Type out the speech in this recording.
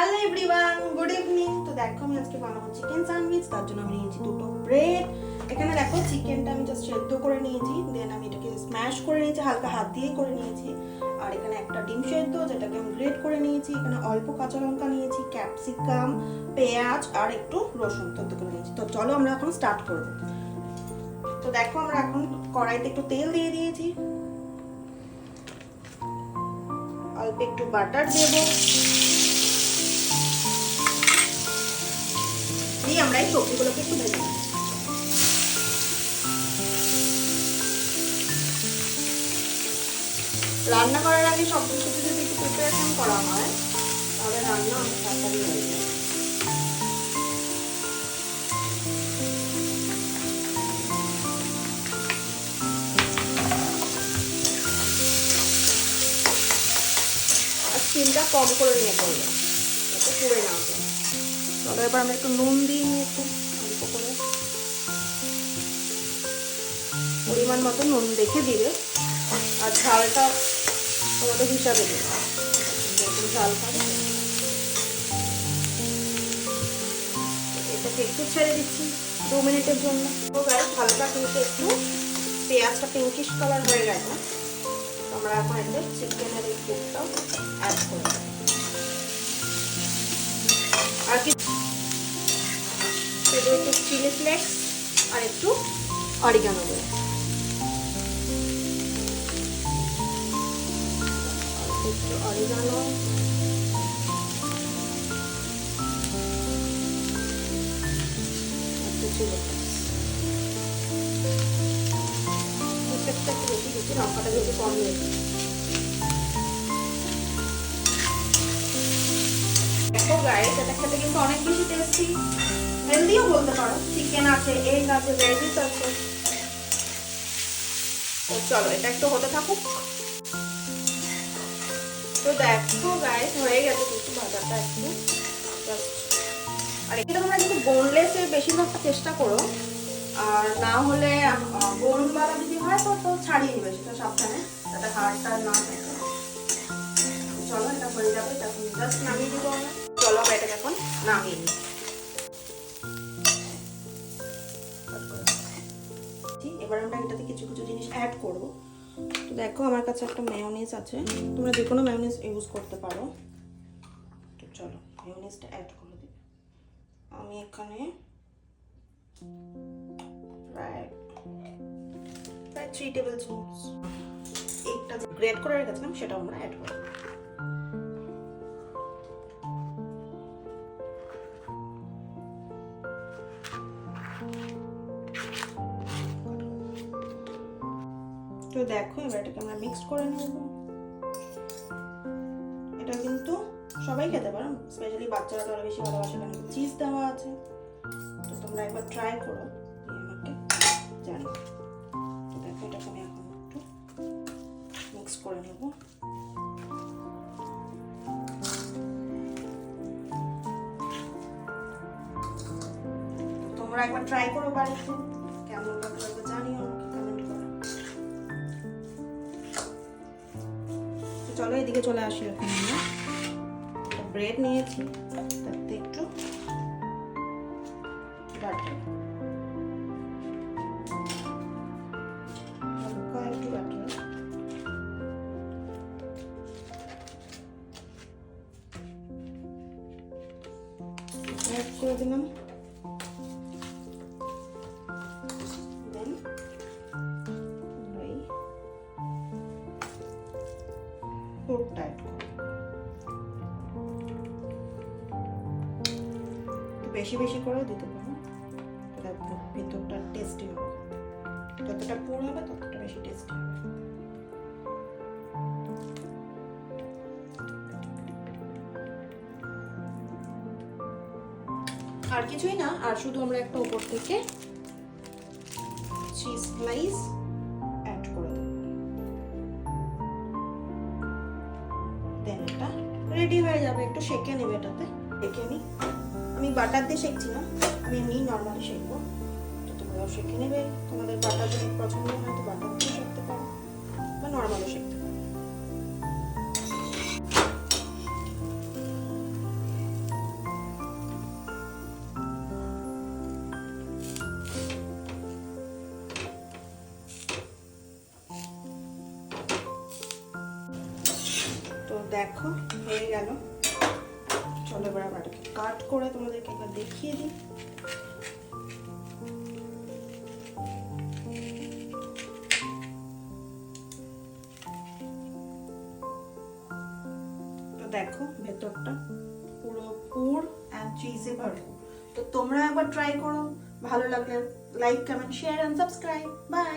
Everyone good evening তো দেখো, আমি আজকে বানাবো চিকেন স্যান্ডউইচ তার জন্য আমি নিয়েছি দুটো ব্রেড এখানে দেখো চিকেনটা আমি জাস্ট সেদ্ধ করে নিয়েছি দেন আমি এটাকে স্ম্যাশ করে নিয়েছি, হালকা হাত দিয়েই করে নিয়েছি। আর এখানে একটা ডিম সেদ্ধ, যেটাকে আমি গ্রেট করে নিয়েছি। এখানে অল্প কাঁচা লঙ্কা নিয়েছি ক্যাপসিকাম পেঁয়াজ, আর একটু রসুন তত করে নিয়েছি। তো চলো আমরা এখন স্টার্ট করব তো দেখো, আমরা এখন কড়াইতে একটু তেল দিয়ে দিয়েছি। অল্প একটু বাটার দেবো। আমরা এই সবজিগুলোকে একটু ভেজে রান্না করার আগে সব কিছু যদি একটু প্রিপারেশন করা হয়, তাহলে রান্না অনেক তাড়াতাড়ি হয়ে যায় স্টিমটা কম করে নিয়ে যায় চলো এবার আমরা একটু নুন দিই নিয়ে একটু অল্প করে পরিমাণ মতো নুন দেখে দিবে। আর ঝালটা তোমাদের হিসাবে দেবে। ঝাল একটু ছেড়ে দিচ্ছি দু মিনিটের জন্য। হালকা কিন্তু একটু পেঁয়াজটা পিঙ্কিশ কালার হয়ে গেছে। আমরা এখন এতে চিকেনের এই ফুটটাও অ্যাড করে আর কি দেবো একটু চিলি ফ্লেক্স আর একটু অরিগানো দেবো একটু অরিগানো লঙ্কাটা যেহেতু কম দিয়েছি দেখো গাইস এটা খেতে কিন্তু অনেক বেশি টেস্টি হেলদিও বলতে পারো চিকেন আছে এগ আছে ভেজিস আছে। চলো, এটা একটু হতে থাকুক। তো দেখো গাইস হয়ে গেছে কিন্তু ভাজাটা একটু। আর এটা তোমরা কিন্তু বোনলেসের বেশিরভাগটা চেষ্টা করো। আর না হলে বোনওয়ালা যদি হয়, তো তো ছাড়িয়ে নেবে, সেটা সাবধানে। যাতে হাড়টা না থাকে। চলো, এটা হয়ে যাবে তখন জাস্ট নামিয়ে দিব চলো এটাকে এখন নামিয়ে নিই। এবার আমরা এটাতে কিছু কিছু জিনিস অ্যাড করব। তো দেখো আমার কাছে একটা মেয়োনিজ আছে। তোমরা যে কোনো মেয়োনিজ ইউজ করতে পারো। তো চলো মেয়োনিজটা অ্যাড করে দিই। আমি এখানে প্রায় প্রায় থ্রি টেবিল স্পুন একটা গ্রেট করে রেখেছিলাম, সেটাও আমরা অ্যাড করব। তো দেখো, এবার এটাকে আমরা মিক্স করে নেব। এটা কিন্তু সবাই খেতে পারো স্পেশালি বাচ্চারা তো আরও বেশি ভালোবাসে, কারণ চিজ দেওয়া আছে। তো তোমরা একবার ট্রাই করো আমাকে জানো দেখো, এটাকে আমি এখন একটু মিক্স করে নেব। তোমরা একবার ট্রাই করো বাড়িতে। চলো এদিকে চলে আসি ব্রেড নিয়েছি তাতে একটু একটু করে দিলাম। পুরটা অ্যাড করব বেশি বেশি করেও দিতে পারো। তাহলে ভিতরটা টেস্টি হবে। যতটা পুর হবে ততটা বেশি টেস্টি হবে। আর কিছুই না, আর শুধু আমরা একটা উপর থেকে চিজ স্লাইস দেন এটা। রেডি হয়ে যাবে, একটু সেকে নেবে এটাতে। সেকে নিই আমি বাটার দিয়ে শেখছি না আমি এমনি নর্মালি শেখবো তো তোমরাও শেখে নেবে। তোমাদের বাটার যদি পছন্দ হয়, তো বাটার দিয়ে শিখতে পারো। বা নর্মালও শেখতে দেখো, হয়ে গেল। চলো এবার আবার কাট করে তোমাদেরকে একবার দেখিয়ে দিই। দেখো, ভেতরটা পুরো পুর অ্যান্ড চিজে ভরপুর তো তোমরা একবার ট্রাই করো। ভালো লাগলে like comment share and subscribe bye